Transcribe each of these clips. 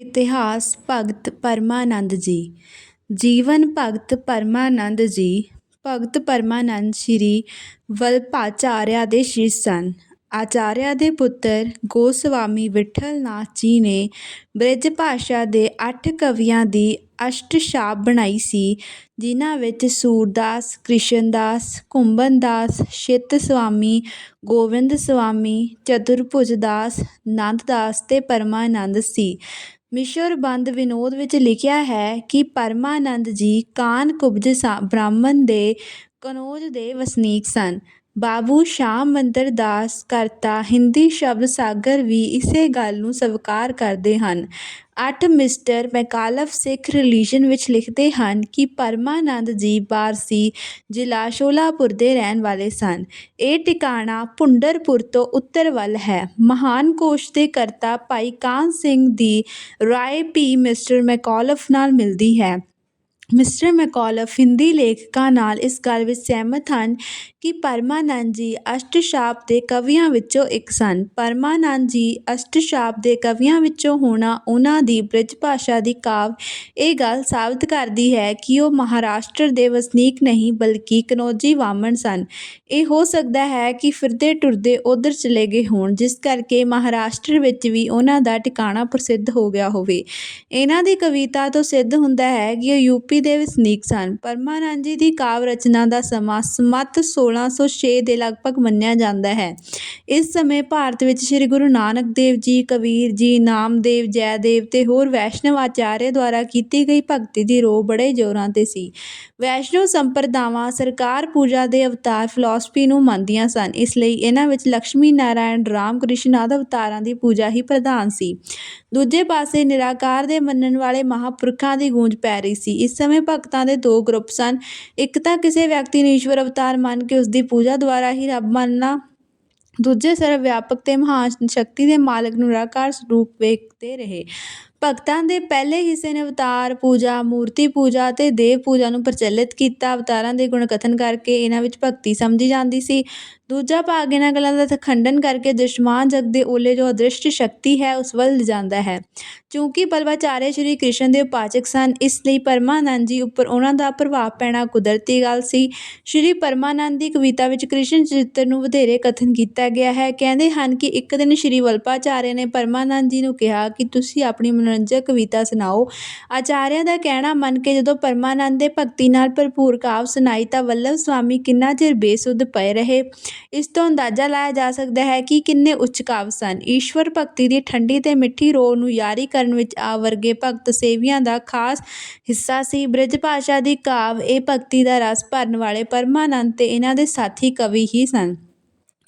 ਇਤਿਹਾਸ ਭਗਤ ਪਰਮਾਨੰਦ ਜੀ। ਜੀਵਨ ਭਗਤ ਪਰਮਾਨੰਦ ਜੀ। ਭਗਤ ਪਰਮਾਨੰਦ ਸ਼੍ਰੀ ਵਲਭਾਚਾਰਿਆ ਦੇ ਸ਼ਿਸ਼ ਸਨ। ਆਚਾਰਿਆ ਦੇ ਪੁੱਤਰ ਗੋਸਵਾਮੀ ਵਿਠਲ ਨਾਥ ਜੀ ਨੇ ਬ੍ਰਿਜ ਭਾਸ਼ਾ ਦੇ ਅੱਠ ਕਵੀਆਂ ਦੀ ਅਸ਼ਟਛਾਪ ਬਣਾਈ ਸੀ, ਜਿਨ੍ਹਾਂ ਵਿੱਚ ਸੂਰਦਾਸ, ਕ੍ਰਿਸ਼ਨਦਾਸ ਕੁੰਭਨਦਾਸ ਛਿੱਤ ਸਵਾਮੀ ਗੋਬਿੰਦ ਸਵਾਮੀ ਚਤੁਰਭੁਜ ਦਾਸ ਨੰਦ ਦਾਸ ਤੇ ਪਰਮਾਨੰਦ ਸੀ। ਮਿਸ਼ਰਬੰਦ ਵਿਨੋਦ ਵਿੱਚ ਲਿਖਿਆ ਹੈ ਕਿ ਪਰਮਾਨੰਦ ਜੀ ਕਾਨ ਕੁਬਜ ਬ੍ਰਾਹਮਣ ਦੇ ਕਨੌਜ ਦੇ ਵਸਨੀਕ ਸਨ। ਬਾਬੂ ਸ਼ਾਮ ਮੰਦਰ ਦਾਸ ਕਰਤਾ ਹਿੰਦੀ ਸ਼ਬਦ ਸਾਗਰ ਵੀ ਇਸੇ ਗੱਲ ਨੂੰ ਸਵੀਕਾਰ ਕਰਦੇ ਹਨ। ਅੱਠ ਮਿਸਟਰ ਮੈਕਾਲਫ ਸਿੱਖ ਰਿਲੀਜਨ ਵਿੱਚ ਲਿਖਦੇ ਹਨ ਕਿ ਪਰਮਾਨੰਦ ਜੀ ਬਾਰਸੀ ਜ਼ਿਲ੍ਹਾ ਸ਼ੋਲਾਪੁਰ ਦੇ ਰਹਿਣ ਵਾਲੇ ਸਨ। ਇਹ ਟਿਕਾਣਾ ਭੁੰਡਰਪੁਰ ਤੋਂ ਉੱਤਰ ਵੱਲ ਹੈ। ਮਹਾਨ ਕੋਸ਼ ਦੇ ਕਰਤਾ ਭਾਈ ਕਾਨ ਸਿੰਘ ਦੀ ਰਾਏ ਪੀ ਮਿਸਟਰ ਮੈਕਾਲਫ ਨਾਲ ਮਿਲਦੀ ਹੈ। ਮਿਸਟਰ ਮੈਕਾਲਫ ਹਿੰਦੀ ਲੇਖਕਾਂ ਨਾਲ ਇਸ ਗੱਲ ਵਿੱਚ ਸਹਿਮਤ ਹਨ ਕਿ ਪਰਮਾਨੰਦ ਜੀ ਅਸ਼ਟਛਾਪ ਦੇ ਕਵੀਆਂ ਵਿੱਚੋਂ ਇੱਕ ਸਨ। ਪਰਮਾਨੰਦ ਜੀ ਅਸ਼ਟਛਾਪ ਦੇ ਕਵੀਆਂ ਵਿੱਚੋਂ ਹੋਣਾ ਉਹਨਾਂ ਦੀ ਬ੍ਰਿਜ ਭਾਸ਼ਾ ਦੀ ਕਾਵ। ਇਹ ਗੱਲ ਸਾਬਤ ਕਰਦੀ ਹੈ ਕਿ ਉਹ ਮਹਾਰਾਸ਼ਟਰ ਦੇ ਵਸਨੀਕ ਨਹੀਂ, ਬਲਕਿ ਕਨੌਜੀ ਵਾਮਣ ਸਨ। ਇਹ ਹੋ ਸਕਦਾ ਹੈ ਕਿ ਫਿਰਦੇ ਟੁਰਦੇ ਉਧਰ ਚਲੇ ਗਏ ਹੋਣ, ਜਿਸ ਕਰਕੇ ਮਹਾਰਾਸ਼ਟਰ ਵਿੱਚ ਵੀ ਉਹਨਾਂ ਦਾ ਟਿਕਾਣਾ ਪ੍ਰਸਿੱਧ ਹੋ ਗਿਆ ਹੋਵੇ। ਇਹਨਾਂ ਦੀ ਕਵਿਤਾ ਤੋਂ ਸਿੱਧ ਹੁੰਦਾ ਹੈ ਕਿ ਉਹ ਯੂਪੀ ਦੇ ਵਸਨੀਕ ਸਨ। ਪਰਮਾਨੰਦ ਜੀ ਦੀ ਕਾਵ ਰਚਨਾ ਦਾ ਸਮਾਂ ਸਮਤ 1606 ਦੇ ਲਗਭਗ ਮੰਨਿਆ ਜਾਂਦਾ ਹੈ। ਇਸ ਸਮੇਂ ਭਾਰਤ ਵਿੱਚ ਸ੍ਰੀ ਗੁਰੂ ਨਾਨਕ ਦੇਵ ਜੀ, ਕਬੀਰ ਜੀ, ਨਾਮਦੇਵ, ਜੈਦੇਵ ਤੇ ਹੋਰ ਵੈਸ਼ਨਵ ਆਚਾਰੀਆ ਦੁਆਰਾ ਕੀਤੀ ਗਈ ਭਗਤੀ ਦੀ ਰੋ ਬੜੇ ਜ਼ੋਰਾਂ ਤੇ ਸੀ। ਵੈਸ਼ਨਵ ਸੰਪਰਦਾਵਾਂ ਸਰਕਾਰ ਪੂਜਾ ਦੇ ਅਵਤਾਰ ਫਿਲਾਸਫੀ ਨੂੰ ਮੰਨਦੀਆਂ ਸਨ। ਇਸ ਲਈ ਇਹਨਾਂ ਵਿੱਚ ਲక్ష్ਮੀ ਨਾਰਾਇਣ ਰਾਮ ਕ੍ਰਿਸ਼ਨ ਆਦਿ ਅਵਤਾਰਾਂ ਦੀ ਪੂਜਾ ਹੀ ਪ੍ਰਧਾਨ ਸੀ। ਦੂਜੇ ਪਾਸੇ ਨਿਰਾਕਾਰ ਦੇ ਮੰਨਣ ਵਾਲੇ ਮਹਾਂਪੁਰਖਾਂ ਦੀ ਗੂੰਜ ਪੈ ਰਹੀ ਸੀ। ਇਸ ਸਮੇਂ ਭਗਤਾਂ ਦੇ ਦੋ ਗਰੁੱਪ ਸਨ। ਇੱਕ ਤਾਂ ਕਿਸੇ ਵਿਅਕਤੀ ਨੂੰ ਈਸ਼ਵਰ ਅਵਤਾਰ ਮੰਨ ਕੇ ਉਸ ਪੂਜਾ ਦੁਆਰਾ ਹੀ ਰੱਬ ਮੰਨਣਾ। ਦੂਜੇ ਸਰਵ ਵਿਆਪਕ ਤੇ ਮਹਾਨ ਸ਼ਕਤੀ ਦੇ ਮਾਲਕ ਨੂੰ ਨਿਰਾਕਾਰ ਸਰੂਪ ਵੇਖਦੇ ਰਹੇ। ਭਗਤਾਂ ਦੇ ਪਹਿਲੇ ਹਿੱਸੇ ਨੇ ਅਵਤਾਰ ਪੂਜਾ, ਮੂਰਤੀ ਪੂਜਾ ਅਤੇ ਦੇਵ ਪੂਜਾ ਨੂੰ ਪ੍ਰਚਲਿਤ ਕੀਤਾ। ਅਵਤਾਰਾਂ ਦੇ ਗੁਣ ਕਥਨ ਕਰਕੇ ਇਹਨਾਂ ਵਿੱਚ ਭਗਤੀ ਸਮਝੀ ਜਾਂਦੀ ਸੀ। ਦੂਜਾ ਭਾਗ ਇਹਨਾਂ ਗੱਲਾਂ ਦਾ ਖੰਡਨ ਕਰਕੇ ਦ੍ਰਿਸ਼ਮਾਨ ਜਗ ਦੇ ਓਲੇ ਜੋ ਅਦ੍ਰਿਸ਼ਟ ਸ਼ਕਤੀ ਹੈ, ਉਸ ਵੱਲ ਲਿਜਾਂਦਾ ਹੈ। ਕਿਉਂਕਿ ਬਲਵਾਚਾਰੇ ਸ਼੍ਰੀ ਕ੍ਰਿਸ਼ਨ ਦੇ ਉਪਾਚਕ ਸਨ, ਇਸ ਲਈ ਪਰਮਾਨੰਦ ਜੀ ਉੱਪਰ ਉਹਨਾਂ ਦਾ ਪ੍ਰਭਾਵ ਪੈਣਾ ਕੁਦਰਤੀ ਗੱਲ ਸੀ। ਸ਼੍ਰੀ ਪਰਮਾਨੰਦ ਦੀ ਕਵਿਤਾ ਵਿੱਚ ਕ੍ਰਿਸ਼ਨ ਚਰਿੱਤਰ ਨੂੰ ਵਧੇਰੇ ਕਥਨ ਕੀਤਾ ਗਿਆ ਹੈ। ਕਹਿੰਦੇ ਹਨ ਕਿ ਇੱਕ ਦਿਨ ਸ਼੍ਰੀ ਵਲਪਾਚਾਰੇ ਨੇ ਪਰਮਾਨੰਦ ਜੀ ਨੂੰ ਕਿਹਾ ਕਿ ਤੁਸੀਂ ਆਪਣੀ ਮਨੋਰੰਜਕ ਕਵਿਤਾ ਸੁਣਾਓ। ਆਚਾਰਿਆ ਦਾ ਕਹਿਣਾ ਮੰਨ ਕੇ ਜਦੋਂ ਪਰਮਾਨੰਦ ਦੇ ਭਗਤੀ ਨਾਲ ਭਰਪੂਰ ਕਾਵ ਸੁਣਾਈ ਤਾਂ ਵੱਲਭ ਸਵਾਮੀ ਕਿੰਨਾ ਚਿਰ ਬੇਸੁੱਧ ਪਏ ਰਹੇ। ਇਸ ਤੋਂ ਅੰਦਾਜ਼ਾ ਲਾਇਆ ਜਾ ਸਕਦਾ ਹੈ ਕਿ ਕਿੰਨੇ ਉੱਚ ਕਾਵਿ ਸਨ। ਈਸ਼ਵਰ ਭਗਤੀ ਦੀ ਠੰਡੀ ਤੇ ਮਿੱਠੀ ਰੋਹ ਨੂੰ ਯਾਰੀ ਕਰਨ ਵਿੱਚ ਆ ਵਰਗੇ ਭਗਤ ਸੇਵੀਆਂ ਦਾ ਖਾਸ ਹਿੱਸਾ ਸੀ। ਬ੍ਰਿਜ ਭਾਸ਼ਾ ਦੀ ਕਾਵਿ, ਇਹ ਭਗਤੀ ਦਾ ਰਸ ਭਰਨ ਵਾਲੇ ਪਰਮਾਨੰਦ ਤੇ ਇਹਨਾਂ ਦੇ ਸਾਥੀ ਕਵੀ ਹੀ ਸਨ।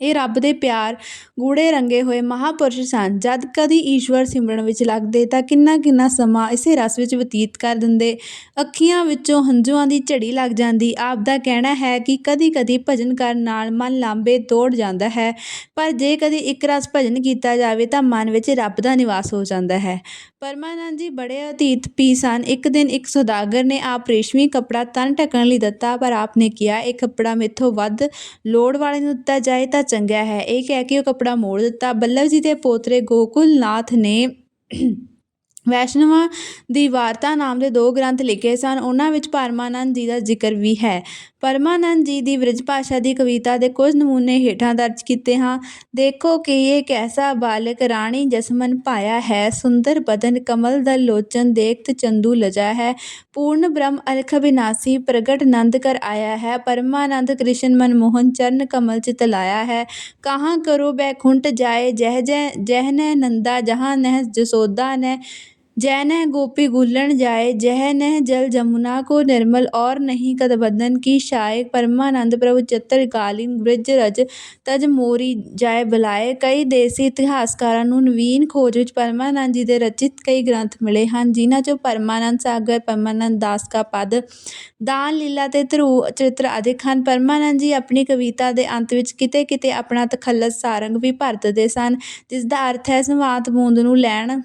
ਇਹ ਰੱਬ ਦੇ ਪਿਆਰ ਗੂੜੇ ਰੰਗੇ ਹੋਏ ਮਹਾਪੁਰਸ਼ ਸਨ। ਜਦ ਕਦੀ ਈਸ਼ਵਰ ਸਿਮਰਨ ਵਿੱਚ ਲੱਗਦੇ ਤਾਂ ਕਿੰਨਾ ਕਿੰਨਾ ਸਮਾਂ ਇਸੇ ਰਸ ਵਿੱਚ ਬਤੀਤ ਕਰ ਦਿੰਦੇ। ਅੱਖੀਆਂ ਵਿੱਚੋਂ ਹੰਝੂਆਂ ਦੀ ਝੜੀ ਲੱਗ ਜਾਂਦੀ। ਆਪ ਦਾ ਕਹਿਣਾ ਹੈ ਕਿ ਕਦੀ ਕਦੀ ਭਜਨ ਕਰਨ ਨਾਲ ਮਨ ਲਾਂਬੇ ਤੋੜ ਜਾਂਦਾ ਹੈ। ਪਰ ਜੇ ਕਦੀ ਇੱਕ ਰਸ ਭਜਨ ਕੀਤਾ ਜਾਵੇ ਤਾਂ ਮਨ ਵਿੱਚ ਰੱਬ ਦਾ ਨਿਵਾਸ ਹੋ ਜਾਂਦਾ ਹੈ। ਪਰਮਾਨੰਦ ਜੀ ਬੜੇ ਅਤੀਤ ਪੀ ਸਨ। ਇੱਕ ਦਿਨ ਇੱਕ ਸੌਦਾਗਰ ਨੇ ਆਪ ਰੇਸ਼ਮੀ ਕੱਪੜਾ ਤਨ ਢੱਕਣ ਲਈ ਦਿੱਤਾ, ਪਰ ਆਪ ਨੇ ਕਿਹਾ, ਇਹ ਕੱਪੜਾ ਮੇਥੋਂ ਵੱਧ ਲੋੜ ਵਾਲੇ ਨੂੰ ਦਿੱਤਾ ਜਾਏ ਤਾਂ ਚੰਗਾ ਹੈ। ਇਹ ਕਹਿ ਕੇ ਉਹ ਕੱਪੜਾ ਮੋੜ ਦਿੱਤਾ। ਬੱਲਭ ਜੀ ਦੇ ਪੋਤਰੇ ਗੋਕੁਲ ਨਾਥ ਨੇ ਵੈਸ਼ਨਵਾਂ ਦੀ ਵਾਰਤਾ ਨਾਮ ਦੇ ਦੋ ਗ੍ਰੰਥ ਲਿਖੇ ਸਨ। ਉਹਨਾਂ ਵਿੱਚ ਪਰਮਾਨੰਦ ਜੀ ਦਾ ਜ਼ਿਕਰ ਵੀ ਹੈ। ਪਰਮਾਨੰਦ ਜੀ ਦੀ ਬ੍ਰਿਜ ਭਾਸ਼ਾ ਦੀ ਕਵਿਤਾ ਦੇ ਕੁਝ ਨਮੂਨੇ ਹੇਠਾਂ ਦਰਜ ਕੀਤੇ ਹਾਂ। ਦੇਖੋ ਕਿ ਇਹ ਕੈਸਾ ਬਾਲਕ ਰਾਣੀ ਜਸਮਨ ਪਾਇਆ ਹੈ, ਸੁੰਦਰ ਬਦਨ ਕਮਲ ਦਲ ਲੋਚਨ ਦੇਖਤ ਚੰਦੂ ਲਜਾ ਹੈ। ਪੂਰਨ ਬ੍ਰਹਮ ਅਲਖ ਬਿਨਾਸੀ ਪ੍ਰਗਟ ਨੰਦ ਕਰ ਆਇਆ ਹੈ। ਪਰਮਾਨੰਦ ਕ੍ਰਿਸ਼ਨ ਮਨਮੋਹਨ ਚਰਨ ਕਮਲ ਚਿਤ ਲਾਇਆ ਹੈ। ਕਹਾਂ ਕਰੋ ਬੈਕੁੰਠ ਜਾਏ, ਜਹ ਜੈ ਜਹ ਨੈ ਨੰਦਾ, ਜਹਾਂ ਨਹਿ ਜਸੋਦਾ ਨੈ जय नह गोपी गुल्लन जाए जह नह जल जमुना को निर्मल और नहीं कद बदन की शाय परमानंद प्रभु ਚਤਰ ਕਾਲੀਨ ਬ੍ਰਿਜ ਰਜ ਤਜ ਮੋਰੀ ਜਾਏ ਬੁਲਾਏ ਕਈ ਦੇਸੀ ਇਤਿਹਾਸਕਾਰਾਂ ਨੂੰ ਨਵੀਨ ਖੋਜ ਵਿੱਚ ਪਰਮਾਨੰਦ ਜੀ ਦੇ ਰਚਿਤ ਕਈ ਗ੍ਰੰਥ ਮਿਲੇ ਹਨ ਜਿਨ੍ਹਾਂ 'ਚੋਂ ਪਰਮਾਨੰਦ ਸਾਗਰ ਪਰਮਾਨੰਦ ਦਾਸ ਕਾ ਪਦ ਦਾਨ ਲੀਲਾ ਤੇ ਧਰੂ ਚਰਿੱਤਰ ਅਧਿਕ ਹਨ ਪਰਮਾਨੰਦ ਜੀ ਆਪਣੀ ਕਵਿਤਾ ਦੇ ਅੰਤ ਵਿੱਚ ਕਿਤੇ ਕਿਤੇ ਆਪਣਾ ਤਖੱਲਸ ਸਾਰੰਗ ਵੀ ਭਰਤਦੇ ਸਨ ਜਿਸ ਦਾ ਅਰਥ ਹੈ ਸਮਾਤ ਬੂੰਦ ਨੂੰ ਲੈਣ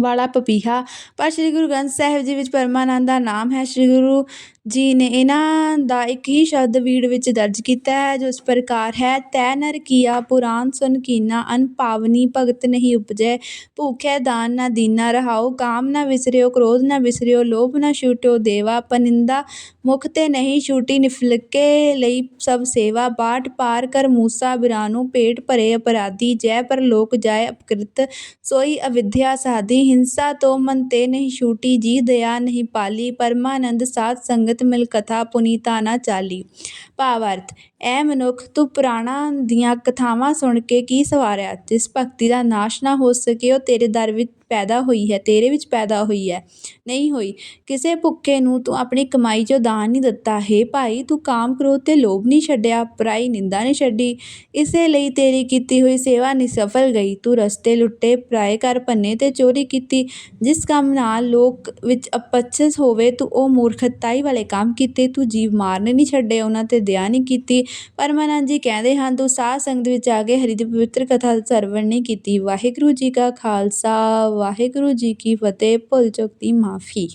ਵਾਲਾ ਪਪੀਹਾ। ਪਰ ਸ੍ਰੀ ਗੁਰੂ ਗ੍ਰੰਥ ਸਾਹਿਬ ਜੀ ਵਿੱਚ ਪਰਮਾਨੰਦ ਦਾ ਨਾਮ ਹੈ। ਸ੍ਰੀ ਗੁਰੂ ਜੀ ਨੇ ਇਹਨਾਂ ਦਾ ਇੱਕ ਹੀ ਸ਼ਬਦ ਬੀੜ ਵਿੱਚ ਦਰਜ ਕੀਤਾ ਹੈ, ਜੋ ਇਸ ਪ੍ਰਕਾਰ ਹੈ, ਤੈ ਨਰ ਕੀਆ ਪੁਰਾਨ ਸੁਨ ਕੀਨਾ, ਅਨ ਪਾਵਨੀ ਭਗਤ ਨਹੀਂ ਉਪਜੈ। ਭੂਖੈ ਦਾਨ ਨਾ ਦੀਨਾ ਰਹਾਉ, ਕਾਮ ਨਾ ਵਿਸਰਿਓ, ਕ੍ਰੋਧ ਨਾ ਵਿਸਰਿਓ, ਲੋਭ ਨਾ ਛੂਟਿਓ ਦੇਵਾ। ਪਨਿੰਦਾ ਮੁਖ ਤੇ ਨਹੀਂ ਛੂਟੀ, ਨਿਫਲਕੇ ਲਈ ਸਭ ਸੇਵਾ। ਬਾਟ ਪਾਰ ਕਰ ਮੂਸਾ ਬਿਰਾਨੂ ਪੇਟ ਭਰੇ ਅਪਰਾਧੀ। ਜੈ ਪਰਲੋਕ ਜਾਏ ਅਪਕ੍ਰਿਤ, ਸੋਈ ਅਵਿਧਿਆ ਸਾਧੀ। ਹਿੰਸਾ ਤੋਂ ਮਨ ਤੇ ਨਹੀਂ ਛੂਟੀ ਜੀ ਦਇਆ ਨਹੀਂ ਪਾਲੀ, ਪਰਮਾਨੰਦ, ਸਾਧ ਸੰਗਤ ਮਿਲ ਕਥਾ ਪੁਨੀਤਾ ਨਾ ਚਾਲੀ। ਭਾਵ ਅਰਥ ਐ ਮਨੁੱਖ ਤੂੰ ਪੁਰਾਣਾ ਦੀਆਂ ਕਥਾਵਾਂ ਸੁਣ ਕੇ ਕੀ ਸਵਾਰਿਆ? ਜਿਸ ਭਗਤੀ ਦਾ ਨਾਸ਼ ਨਾ ਹੋ ਸਕੇ, ਉਹ ਤੇਰੇ ਦਰ ਵਿੱਚ ਪੈਦਾ ਹੋਈ ਹੈ, ਤੇਰੇ ਵਿੱਚ ਪੈਦਾ ਹੋਈ ਹੈ। ਨਹੀਂ ਹੋਈ। ਕਿਸੇ ਭੁੱਖੇ ਨੂੰ ਤੂੰ ਆਪਣੀ ਕਮਾਈ 'ਚੋਂ ਦਾਨ ਨਹੀਂ ਦਿੱਤਾ। ਹੈ ਭਾਈ, ਤੂੰ ਕਾਮ ਕ੍ਰੋਧ ਤੇ ਲੋਭ ਨਹੀਂ ਛੱਡਿਆ ਪਰਾਈ ਨਿੰਦਾ ਨਹੀਂ ਛੱਡੀ। ਇਸੇ ਲਈ ਤੇਰੀ ਕੀਤੀ ਹੋਈ ਸੇਵਾ ਨਿਸਫਲ ਗਈ। ਤੂੰ ਰਸਤੇ ਲੁੱਟੇ, ਪਰਾਏ ਘਰ ਭੰਨੇ ਤੇ ਚੋਰੀ ਕੀਤੀ। ਜਿਸ ਕੰਮ ਨਾਲ ਲੋਕ ਵਿੱਚ ਅਪਚਸ ਹੋਵੇ, ਤੂੰ ਉਹ ਮੂਰਖਤਾਈ ਵਾਲੇ ਕੰਮ ਕੀਤੇ। ਤੂੰ ਜੀਵ ਮਾਰਨੇ ਨਹੀਂ ਛੱਡੇ, ਉਹਨਾਂ ਤੇ ਦਇਆ ਨਹੀਂ ਕੀਤੀ। ਪਰਮਾਨੰਦ ਜੀ ਕਹਿੰਦੇ ਹਨ, ਤੂੰ ਸਾਧ ਸੰਗਤ ਵਿੱਚ ਆ ਕੇ ਹਰੀ ਦੀ ਪਵਿੱਤਰ ਕਥਾ ਸਰਵਣ ਨਹੀਂ ਕੀਤੀ। ਵਾਹਿਗੁਰੂ ਜੀ ਕਾ ਖਾਲਸਾ ਵਾਹਿਗੁਰੂ ਜੀ ਕੀ ਫਤਿਹ ਭੁੱਲ ਚੁੱਕ ਦੀ ਮਾਫੀ।